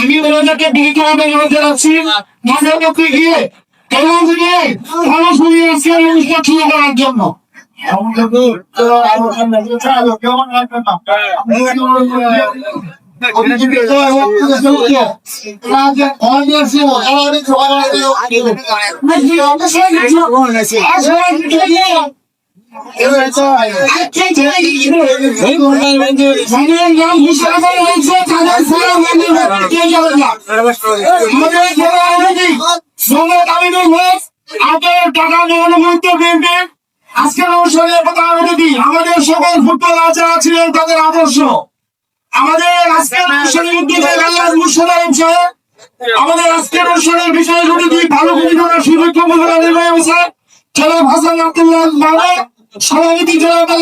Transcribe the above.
আমি ওনাদেরকে বিনীতভাবে অনুরোধ জানাচ্ছি। মাঠের মধ্যে গিয়ে? এবং দিয়ে মানুষ নিয়ে আজকের অনুষ্ঠান শুরু করার জন্য? আমাদের সকল ফুটবলার যারা ছিলেন তাদের আদর্শ আমাদের আজকের অনুষ্ঠানের উদ্যোগে আল্লাহ মুর্শিদা হচ্ছে আমাদের আজকের অনুষ্ঠানের বিষয়গুলি দিয়ে ভালো করে করার সুযোগ নির্বাহী হয়েছে জনাব হাসান আব্দুল্লাহ মালিক সভাপতি জনাব